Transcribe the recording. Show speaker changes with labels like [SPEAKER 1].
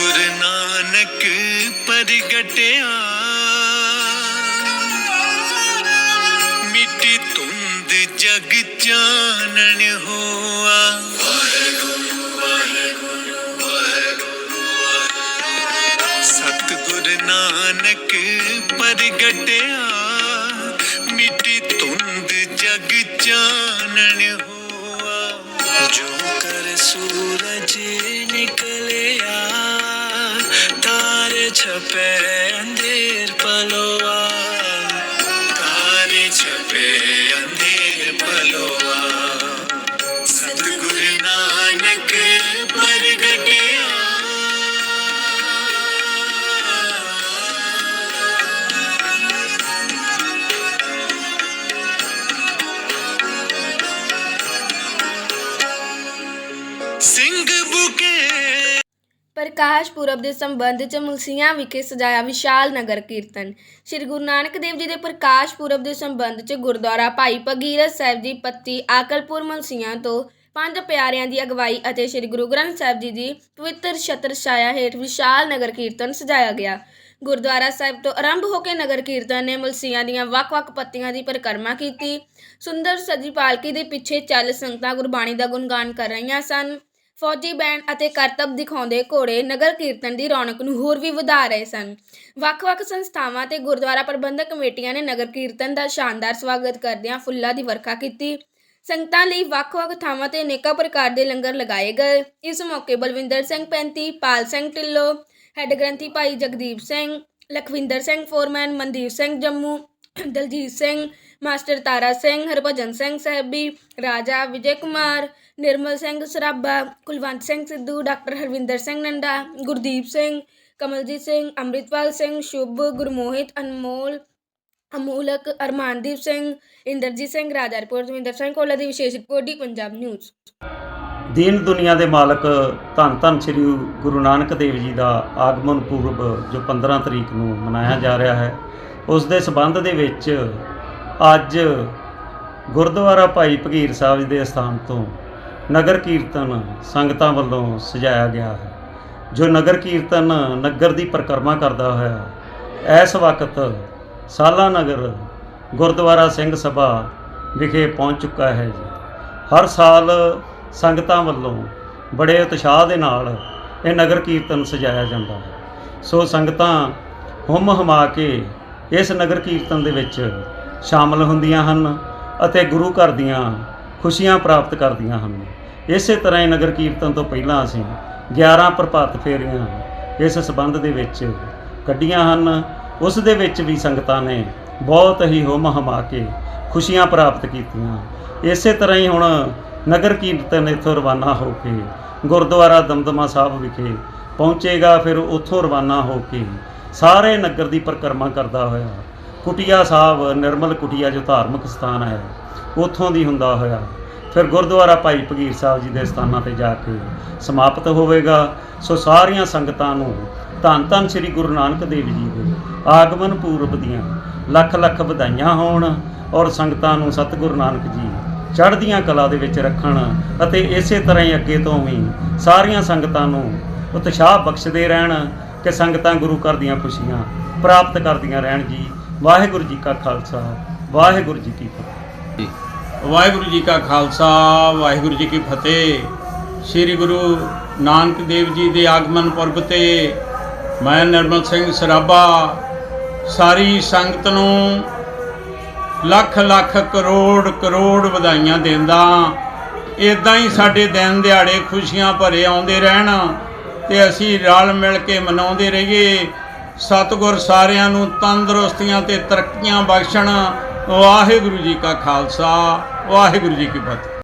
[SPEAKER 1] ਗੁਰੂ ਨਾਨਕ ਪ੍ਰਗਟਿਆ। ਮਿੱਟੀ ਧੁੰਦ ਜਗ ਚਾਨਣ ਹੋਆ। ਸਤਿਗੁਰ ਨਾਨਕ ਪ੍ਰਗਟਿਆ। ਮਿੱਟੀ ਧੁੰਦ ਜਗ ਚਾਨਣ ਹੋਆ। ਜੋ ਕਰ ਸੂਰਜ ਨਿਕਲਿਆ। ਛਪੇ ਅੰਧੇਰ ਪਲੋਆ ਤਾਰੇ ਛਪੇ ਅੰਧੇਰ ਪਲੋਆ ਸਤਿਗੁਰ ਨਾਨਕ ਪ੍ਰਗਟਿਆ ਸਿੰਘ
[SPEAKER 2] ਪ੍ਰਕਾਸ਼ ਪੁਰਬ ਦੇ ਸੰਬੰਧ ਚ ਮੁਲਸੀਆਂ ਵਿਖੇ ਸਜਾਇਆ ਵਿਸ਼ਾਲ ਨਗਰ ਕੀਰਤਨ। ਸ੍ਰੀ ਗੁਰੂ ਨਾਨਕ ਦੇਵ ਜੀ ਦੇ ਪ੍ਰਕਾਸ਼ ਪੁਰਬ ਦੇ ਸੰਬੰਧ ਚ ਗੁਰਦੁਆਰਾ ਭਾਈ ਭਗੀਰਥ ਸਾਹਿਬ ਜੀ ਪੱਤੀ ਆਕਲਪੁਰ ਮੁਲਸੀਆਂ ਤੋਂ ਪੰਜ ਪਿਆਰਿਆਂ ਦੀ ਅਗਵਾਈ ਅਤੇ ਸ੍ਰੀ ਗੁਰੂ ਗ੍ਰੰਥ ਸਾਹਿਬ ਜੀ ਦੀ ਪਵਿੱਤਰ ਛਤਰ ਛਾਇਆ ਹੇਠ ਵਿਸ਼ਾਲ ਨਗਰ ਕੀਰਤਨ ਸਜਾਇਆ ਗਿਆ। ਗੁਰਦੁਆਰਾ ਸਾਹਿਬ ਤੋਂ ਆਰੰਭ ਹੋ ਕੇ ਨਗਰ ਕੀਰਤਨ ਨੇ ਮੁਲਸੀਆਂ ਦੀਆਂ ਵੱਖ-ਵੱਖ ਪੱਤੀਆਂ ਦੀ ਪਰਿਕਰਮਾ ਕੀਤੀ। ਸੁੰਦਰ ਸਜੀ ਪਾਲਕੀ ਦੇ ਪਿੱਛੇ ਚੱਲ ਸੰਗਤਾਂ ਗੁਰਬਾਣੀ ਦਾ ਗੁਣਗਾਨ ਕਰ ਰਹੀਆਂ ਸਨ। ਫੌਜੀ ਬੈਂਡ ਅਤੇ ਕਰਤੱਵ ਦਿਖਾਉਂਦੇ ਘੋੜੇ ਨਗਰ ਕੀਰਤਨ ਦੀ ਰੌਣਕ ਨੂੰ ਹੋਰ ਵੀ ਵਧਾ ਰਹੇ ਸਨ। ਵੱਖ-ਵੱਖ ਸੰਸਥਾਵਾਂ ਤੇ ਗੁਰਦੁਆਰਾ ਪ੍ਰਬੰਧਕ ਕਮੇਟੀਆਂ ਨੇ ਨਗਰ ਕੀਰਤਨ ਦਾ ਸ਼ਾਨਦਾਰ ਸਵਾਗਤ ਕਰਦਿਆਂ ਫੁੱਲਾਂ ਦੀ ਵਰਖਾ ਕੀਤੀ। ਸੰਗਤਾਂ ਲਈ ਵੱਖ-ਵੱਖ ਥਾਵਾਂ ਤੇ ਅਨੇਕਾਂ ਪ੍ਰਕਾਰ ਦੇ ਲੰਗਰ ਲਗਾਏ ਗਏ। ਇਸ ਮੌਕੇ ਬਲਵਿੰਦਰ ਸਿੰਘ ਪੈਂਤੀ, Pal Singh Dhillon, head granthi Bhai Jagdeep Singh, Lakhwinder Singh foreman, Mandeep Singh Jammu Daljit Singh, master Tara Singh, Harbhajan Singh Sahibi, Raja Vijay Kumar, Nirmal Singh Sarabha, Kulwant Singh Sidhu, doctor Harvinder Singh Nanda, Gurdeep Singh, Kamaljit Singh, Amritpal Singh Shubh, Gurmohit, Anmol, Amulak, Armandeep Singh, Inderjit Singh Raja report Davinder Singh Kola ਦੀ ਵਿਸ਼ੇਸ਼ report D Punjab news.
[SPEAKER 3] ਦੀਨ ਦੁਨੀਆ ਦੇ ਮਾਲਕ ਧੰਨ ਧੰਨ ਸ੍ਰੀ ਗੁਰੂ ਨਾਨਕ ਦੇਵ ਜੀ ਦਾ ਆਗਮਨ ਪੁਰਬ ਜੋ 15 ਤਰੀਕ ਨੂੰ ਮਨਾਇਆ ਜਾ ਰਿਹਾ ਹੈ, ਉਸ ਦੇ ਸਬੰਧ ਦੇ ਵਿੱਚ ਅੱਜ ਗੁਰਦੁਆਰਾ ਭਾਈ ਭਗੀਰ ਸਾਹਿਬ ਜੀ ਦੇ ਸਥਾਨ ਤੋਂ ਨਗਰ ਕੀਰਤਨ ਸੰਗਤਾਂ ਵੱਲੋਂ ਸਜਾਇਆ ਗਿਆ ਹੈ। ਜੋ ਨਗਰ ਕੀਰਤਨ ਨਗਰ ਦੀ ਪਰਿਕਰਮਾ ਕਰਦਾ ਹੋਇਆ, ਇਸ ਵਕਤ ਸਾਲਾ ਨਗਰ ਗੁਰਦੁਆਰਾ ਸਿੰਘ ਸਭਾ ਵਿਖੇ ਪਹੁੰਚ ਚੁੱਕਾ ਹੈ ਜੀ। ਹਰ ਸਾਲ ਸੰਗਤਾਂ ਵੱਲੋਂ ਬੜੇ ਉਤਸ਼ਾਹ ਦੇ ਨਾਲ ਇਹ ਨਗਰ ਕੀਰਤਨ ਸਜਾਇਆ ਜਾਂਦਾ ਹੈ। ਸੋ ਸੰਗਤਾਂ ਹੁਮ ਹਮਾ ਕੇ ਇਸ ਨਗਰ ਕੀਰਤਨ ਦੇ ਵਿੱਚ ਸ਼ਾਮਲ ਹੁੰਦੀਆਂ ਹਨ ਅਤੇ ਗੁਰੂ ਘਰ ਦੀਆਂ ਖੁਸ਼ੀਆਂ ਪ੍ਰਾਪਤ ਕਰਦੀਆਂ ਹਨ। ਇਸੇ ਤਰ੍ਹਾਂ ਹੀ ਨਗਰ ਕੀਰਤਨ ਤੋਂ ਪਹਿਲਾਂ ਅਸੀਂ 11 ਪ੍ਰਭਾਤ ਫੇਰੀਆਂ ਇਸ ਸਬੰਧ ਦੇ ਵਿੱਚ ਕੱਢੀਆਂ ਹਨ। ਉਸ ਦੇ ਵਿੱਚ ਵੀ ਸੰਗਤਾਂ ਨੇ ਬਹੁਤ ਹੀ ਹੁਮ ਹਮਾ ਕੇ ਖੁਸ਼ੀਆਂ ਪ੍ਰਾਪਤ ਕੀਤੀਆਂ। ਇਸੇ ਤਰ੍ਹਾਂ ਹੀ ਹੁਣ ਨਗਰ ਕੀਰਤਨ ਇੱਥੋਂ ਰਵਾਨਾ ਹੋ ਕੇ, ਗੁਰਦੁਆਰਾ ਦਮਦਮਾ ਸਾਹਿਬ ਵਿਖੇ ਪਹੁੰਚੇਗਾ, ਫਿਰ ਉੱਥੋਂ ਰਵਾਨਾ ਹੋ ਕੇ ਸਾਰੇ ਨਗਰ ਦੀ ਪਰਿਕਰਮਾ ਕਰਦਾ ਹੋਇਆ। ਕੁਟਿਆ ਸਾਹਿਬ, ਨਿਰਮਲ ਕੁਟਿਆ ਜੋ ਧਾਰਮਿਕ ਸਥਾਨ ਹੈ, ਉੱਥੋਂ ਦੀ ਹੁੰਦਾ ਹੋਇਆ। ਫਿਰ ਗੁਰਦੁਆਰਾ ਭਾਈ ਭਗੀਰ ਸਾਹਿਬ ਜੀ ਦੇ ਸਥਾਨਾਂ ਤੇ ਜਾ ਕੇ ਸਮਾਪਤ ਹੋਵੇਗਾ। ਸੋ ਸਾਰੀਆਂ ਸੰਗਤਾਂ ਨੂੰ ਧੰਨ ਧੰਨ ਸ੍ਰੀ ਗੁਰੂ ਨਾਨਕ ਦੇਵ ਜੀ ਦੇ ਆਗਮਨ ਪੂਰਬ ਦੀਆਂ ਲੱਖ ਲੱਖ ਵਧਾਈਆਂ ਹੋਣ ਔਰ ਸੰਗਤਾਂ ਨੂੰ ਸਤਿਗੁਰੂ ਨਾਨਕ ਜੀ ਚੜ੍ਹਦੀਆਂ ਕਲਾ ਦੇ ਵਿੱਚ ਰੱਖਣ ਅਤੇ ਇਸੇ ਤਰ੍ਹਾਂ ਹੀ ਅੱਗੇ ਤੋਂ ਵੀ ਸਾਰੀਆਂ ਸੰਗਤਾਂ ਨੂੰ ਉਤਸ਼ਾਹ ਬਖਸ਼ਦੇ ਰਹਿਣ ਕਿ ਸੰਗਤਾਂ ਗੁਰੂ ਘਰ ਦੀਆਂ ਖੁਸ਼ੀਆਂ ਪ੍ਰਾਪਤ ਕਰਦੀਆਂ ਰਹਿਣ ਜੀ। ਵਾਹਿਗੁਰੂ ਜੀ ਕਾ ਖਾਲਸਾ, ਵਾਹਿਗੁਰੂ ਜੀ ਕੀ ਫਤਿਹ।
[SPEAKER 4] ਵਾਹਿਗੁਰੂ ਜੀ ਕਾ ਖਾਲਸਾ, ਵਾਹਿਗੁਰੂ ਜੀ ਕੀ ਫਤਿਹ। ਸ੍ਰੀ ਗੁਰੂ ਨਾਨਕ ਦੇਵ ਜੀ ਦੇ ਆਗਮਨ ਪੁਰਬ ਤੇ ਮੈਂ ਨਿਰਮਲ ਸਿੰਘ ਸਰਾਭਾ ਸਾਰੀ ਸੰਗਤ ਨੂੰ ਲੱਖ ਲੱਖ ਕਰੋੜ ਕਰੋੜ ਵਧਾਈਆਂ ਦਿੰਦਾ। ਇਦਾਂ ਹੀ ਸਾਡੇ ਦਿਨ ਦਿਹਾੜੇ ਖੁਸ਼ੀਆਂ ਭਰੇ ਆਉਂਦੇ ਰਹਿਣ ਤੇ ਅਸੀਂ ਰਲ ਮਿਲ ਕੇ ਮਨਾਉਂਦੇ ਰਹੀਏ। ਸਤਿਗੁਰ ਸਾਰਿਆਂ ਨੂੰ ਤੰਦਰੁਸਤੀਆਂ ਤੇ ਤਰੱਕੀਆਂ ਬਖਸ਼ਣ। ਵਾਹਿਗੁਰੂ ਜੀ ਕਾ ਖਾਲਸਾ, ਵਾਹਿਗੁਰੂ ਜੀ ਕੀ ਫਤਿਹ।